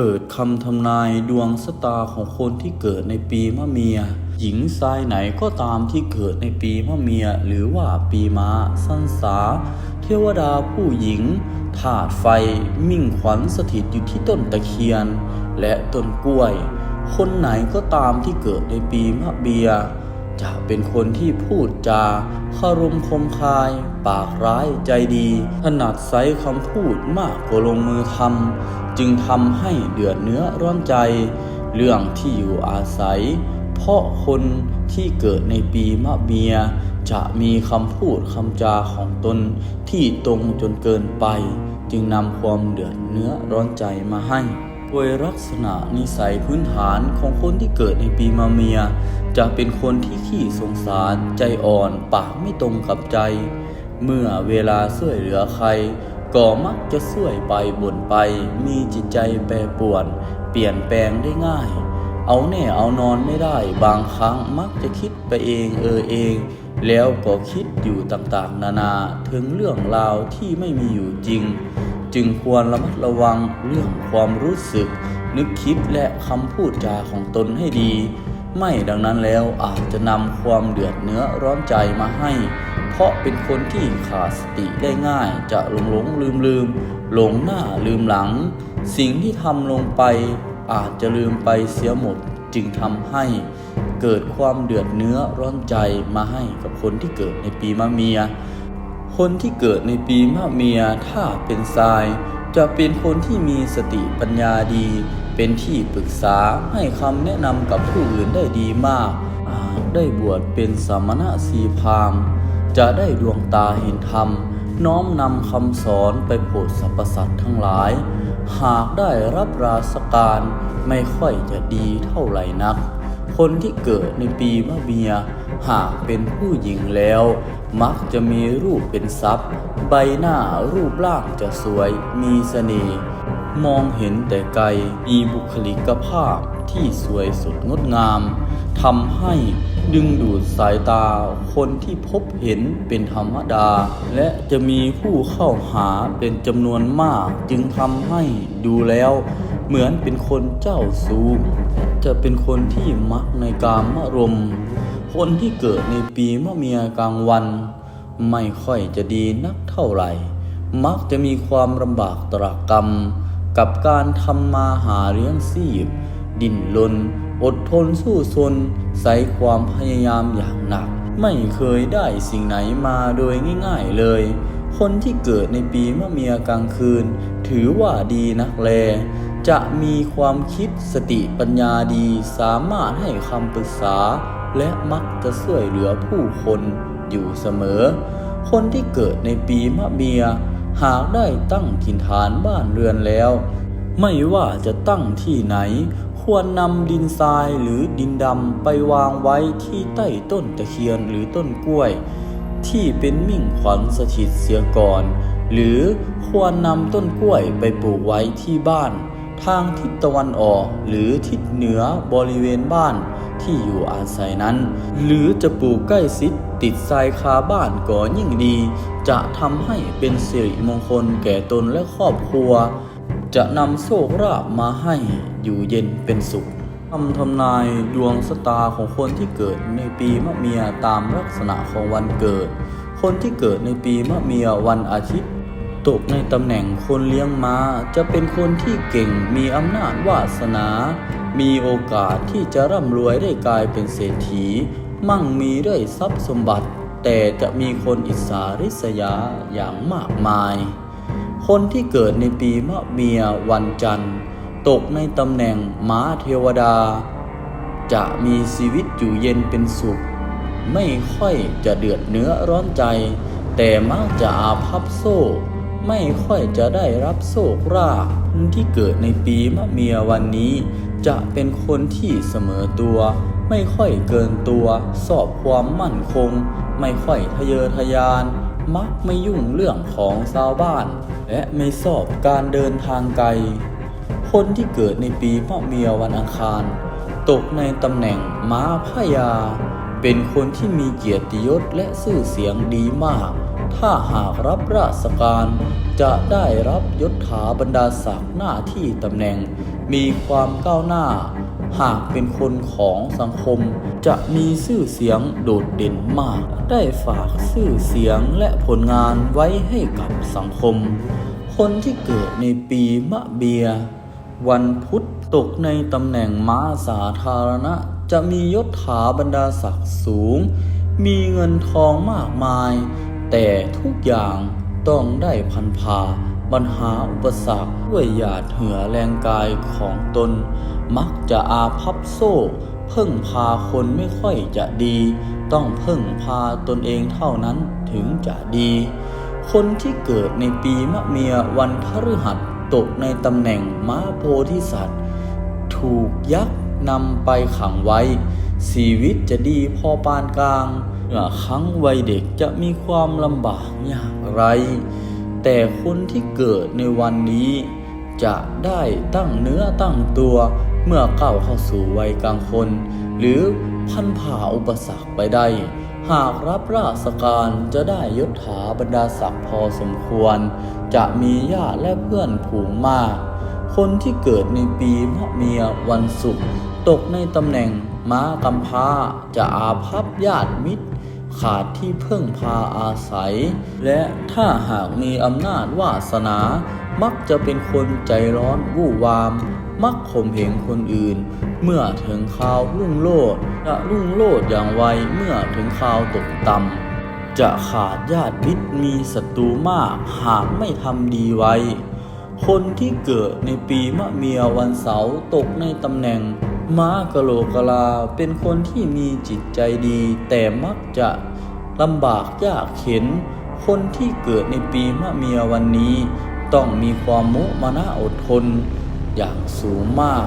เปิดคำทำนายดวงชะตาของคนที่เกิดในปีมะเมีย หญิงชายไหนก็ตามที่เกิดในปีมะเมีย หรือว่าปีม้าสันสา เทวดาผู้หญิงถาดไฟมิ่งขวัญสถิตอยู่ที่ต้นตะเคียน และต้นกล้วย คนไหนก็ตามที่เกิดในปีมะเบีย จะเป็นคนที่พูดจาคารมคมคาย ปากร้ายใจดี ถนัดใช้คำพูดมากกว่าลงมือทำจึงทำให้เดือดเนื้อร้อนใจ เรื่องที่อยู่อาศัย เพราะคนที่เกิดในปีมะเมีย จะมีคำพูดคำจาของตนที่ตรงจนเกินไป จึงนำความเดือดเนื้อร้อนใจมาให้ โดยลักษณะนิสัยพื้นฐานของคนที่เกิดในปีมะเมีย จะเป็นคนที่ขี้สงสารใจอ่อนปากไม่ตรงกับใจ เมื่อเวลาช่วยเหลือใคร ก็มักจะช่วยไปบ่นไป มีจิตใจแปรปรวน เปลี่ยนแปลงได้ง่าย เอาแน่เอานอนไม่ได้ บางครั้งมักจะคิดไปเองเออเอง แล้วก็คิดอยู่ต่างๆ นานาถึงเรื่องราวที่ไม่มีอยู่จริง จึงควรระมัดระวังเรื่องความรู้สึก นึกคิดและคำพูดจาของตนให้ดี ไม่ดังนั้นแล้วอาจจะนำความเดือดเนื้อร้อนใจมาให้ เพราะเป็นคนที่ขาดสติได้ง่าย จะหลงหลงลืมลืมหลงหน้าลืมหลัง สิ่งที่ทำลงไปอาจจะลืมไปเสียหมดจึงทำให้เกิดความเดือดเนื้อร้อนใจมาให้กับคนที่เกิดในปีมะเมีย คนที่เกิดในปีมะเมียถ้าเป็นทราย จะเป็นคนที่มีสติปัญญาดี เป็นที่ปรึกษาให้คำแนะนำกับผู้อื่นได้ดีมากาได้บวชเป็นสามณะสีพราม จะได้ดวงตาเห็นธรรม น้อมนำคำสอนไปโปรดสรรพสัตว์ทั้งหลาย หากได้รับราชการไม่ค่อยจะดีเท่าไหร่นัก คนที่เกิดในปีมะเมียหากเป็นผู้หญิงแล้ว มักจะมีรูปเป็นทรัพย์ ใบหน้ารูปร่างจะสวย มีเสน่ห์มองเห็นแต่ไกลมีบุคลิกภาพที่สวยสดงดงามทำให้ดึงดูดสายตาคนที่พบเห็นเป็นธรรมดา และจะมีผู้เข้าหาเป็นจำนวนมากจึงทำให้ดูแล้ว เหมือนเป็นคนเจ้าสูงจะเป็นคนที่มักในกามารม คนที่เกิดในปีมะเมียกลางวัน ไม่ค่อยจะดีนักเท่าไหร่ มักจะมีความลำบากตรากรรม กับการทำมาหาเลี้ยงชีพ ดิ้นรนอดทนสู้ซนใส่ความพยายามอย่างหนัก ไม่เคยได้สิ่งไหนมาโดยง่ายๆเลย คนที่เกิดในปีมะเมียกลางคืน ถือว่าดีนักแล จะมีความคิดสติปัญญาดีสามารถให้คำปรึกษา และมักจะช่วยเหลือผู้คนอยู่เสมอ คนที่เกิดในปีมะเมีย หากได้ตั้งถิ่นฐานบ้านเรือนแล้ว ไม่ว่าจะตั้งที่ไหน ควรนำดินทรายหรือดินดำไปวางไว้ที่ใต้ต้นตะเคียนหรือต้นกล้วย ที่เป็นมิ่งขวัญสถิตเสียก่อน หรือควรนำต้นกล้วยไปปลูกไว้ที่บ้าน ทางทิศตะวันออกหรือทิศเหนือบริเวณบ้าน ที่อยู่อาศัยนั้น หรือจะปลูกใกล้ชิดติดทรายคาบ้านก็ยิ่งดี จะทำให้เป็นสิริมงคลแก่ตนและครอบครัว จะนำโชคลาภมาให้อยู่เย็นเป็นสุขคำทำนายดวงชะตาของคนที่เกิดในปีมะเมียตามลักษณะของวันเกิด คนที่เกิดในปีมะเมียวันอาทิตย์ตกในตำแหน่งคนเลี้ยงม้า จะเป็นคนที่เก่งมีอำนาจวาสนา มีโอกาสที่จะร่ำรวยได้กลายเป็นเศรษฐี มั่งมีด้วยทรัพย์สมบัติ แต่จะมีคนอิสาริษยาอย่างมากมาย คนที่เกิดในปีมะเมียวันจันทร์ ตกในตำแหน่งม้าเทวดา จะมีชีวิตอยู่เย็นเป็นสุข ไม่ค่อยจะเดือดเนื้อร้อนใจ แต่มักจะอาภัพโซ่ ไม่ค่อยจะได้รับโชครา ที่เกิดในปีมะเมียวันนี้ จะเป็นคนที่เสมอตัว ไม่ค่อยเกินตัว สอบความมั่นคง ไม่ค่อยทะเยอทะยาน มักไม่ยุ่งเรื่องของชาวบ้าน และไม่สอบการเดินทางไกล คนที่เกิดในปีมะเมียวันอังคาร ตกในตำแหน่งม้าพยา เป็นคนที่มีเกียรติยศและชื่อเสียงดีมาก ถ้าหากรับราชการ จะได้รับยศถาบรรดาศักดิ์หน้าที่ตำแหน่ง มีความก้าวหน้า หากเป็นคนของสังคม จะมีชื่อเสียงโดดเด่นมาก ได้ฝากชื่อเสียงและผลงานไว้ให้กับสังคม คนที่เกิดในปีมะเบีย วันพุธตกในตำแหน่งม้าสาธารณะ จะมียศถาบรรดาศักดิ์สูง มีเงินทองมากมาย แต่ทุกอย่าง ต้องได้พันพาปัญหาอุปสรรคด้วยหยาดเหงื่อแรงกายของตน มักจะอาพับโซ่ เพึ่งพาคนไม่ค่อยจะดี ต้องพึ่งพาตนเองเท่านั้นถึงจะดี คนที่เกิดในปีมะเมียวันพฤหัสตกในตำแหน่งม้าโพธิสัตว์ ถูกยักษ์นำไปขังไว้ ชีวิตจะดีพอปานกลาง เมื่อครั้งวัยเด็กจะมีความลำบากอย่างไร แต่คนที่เกิดในวันนี้ จะได้ตั้งเนื้อตั้งตัว เมื่อก้าวเข้าสู่วัยกลางคน หรือพันผ่าอุปสรรคไปได้ หากรับราชการจะได้ยศถาบรรดาศักดิ์พอสมควร จะมีญาติและเพื่อนผูงมาก คนที่เกิดในปีมะเมียวันศุกร์ตกในตำแหน่งม้ากำพร้าจะอาภัพญาติมิตร ขาดที่พึ่งพาอาศัย และถ้าหากมีอำนาจวาสนา มักจะเป็นคนใจร้อนวู่วาม มักข่มเหงคนอื่น เมื่อถึงคราวรุ่งโลดจะรุ่งโลดอย่างไวเมื่อถึงคราวตกต่ำจะขาดญาติมิตรมีศัตรูมากหากไม่ทำดีไว้ คนที่เกิดในปีมะเมียวันเสาร์ตกในตำแหน่งม้ากะโหลกกะลาเป็นคนที่มีจิตใจดี แต่มักจะลำบากยากเข็น คนที่เกิดในปีมะเมียวันนี้ ต้องมีความมุมานะอดทน อย่างสูงมาก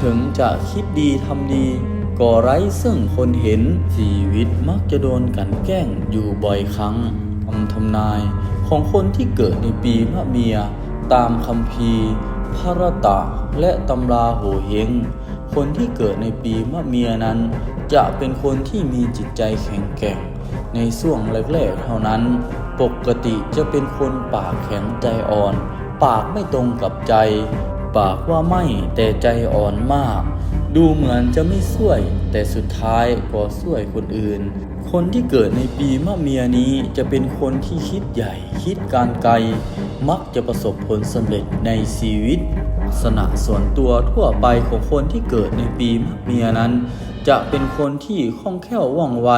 ถึงจะคิดดีทำดีก็ไร้ซึ่งคนเห็นชีวิตมักจะโดนกันแกล้งอยู่บ่อยครั้งคำทำนายของคนที่เกิดในปีมะเมีย ตามคำพีพระตะและตำราโหเฮง คนที่เกิดในปีมะเมียนั้น จะเป็นคนที่มีจิตใจแข็งแกร่ง ในช่วงแรกๆเท่านั้น ปกติจะเป็นคนปากแข็งใจอ่อน ปากไม่ตรงกับใจ ปากว่าไม่แต่ใจอ่อนมาก ดูเหมือนจะไม่ช่วย แต่สุดท้ายก็ช่วยคนอื่น คนที่เกิดในปีมะเมียนี้จะเป็นคนที่คิดใหญ่คิดการไกล มักจะประสบผลสำเร็จในชีวิตลักษณะส่วนตัวทั่วไปของคนที่เกิดในปีมะเมียนั้น จะเป็นคนที่คล่องแคล่วว่องไว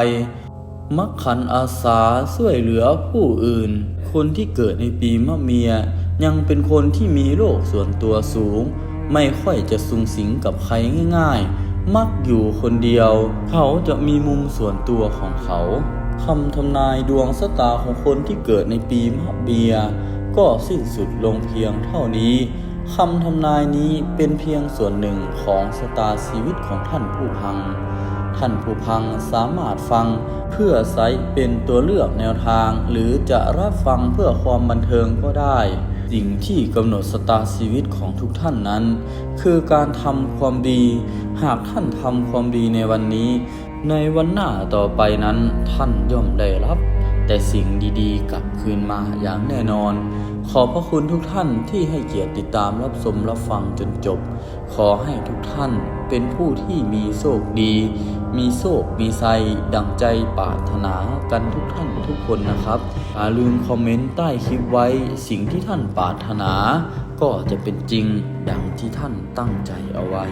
มักขันอาสาช่วยเหลือผู้อื่น คนที่เกิดในปีมะเมีย ยังเป็นคนที่มีโลกส่วนตัวสูง ไม่ค่อยจะสุงสิงกับใครง่าย ๆ มักอยู่คนเดียว เขาจะมีมุมส่วนตัวของเขาคำทำนายดวงชะตาของคนที่เกิดในปีมะเมีย ก็สิ้นสุดลงเพียงเท่านี้คำทำนายนี้เป็นเพียงส่วนหนึ่งของชะตาชีวิตของท่านผู้พัง ท่านผู้พังสามารถฟังเพื่อใช้เป็นตัวเลือกแนวทาง หรือจะรับฟังเพื่อความบันเทิงก็ได้ สิ่งที่กำหนดสตาชีวิตของทุกท่านนั้น คือการทำความดี หากท่านทำความดีในวันนี้ ในวันหน้าต่อไปนั้นท่านย่อมได้รับ แต่สิ่งดีๆกลับคืนมาอย่างแน่นอน ขอบพระคุณทุกท่านที่ให้เกียรติติดตามรับชมรับฟังจนจบ ขอให้ทุกท่านเป็นผู้ที่มีโชคดี มีโชคมีไซดังใจปรารถนากันทุกท่านทุกคนนะครับอย่าลืมคอมเมนต์ใต้คลิปไว้สิ่งที่ท่านปรารถนา ก็จะเป็นจริงดังที่ท่านตั้งใจเอาไว้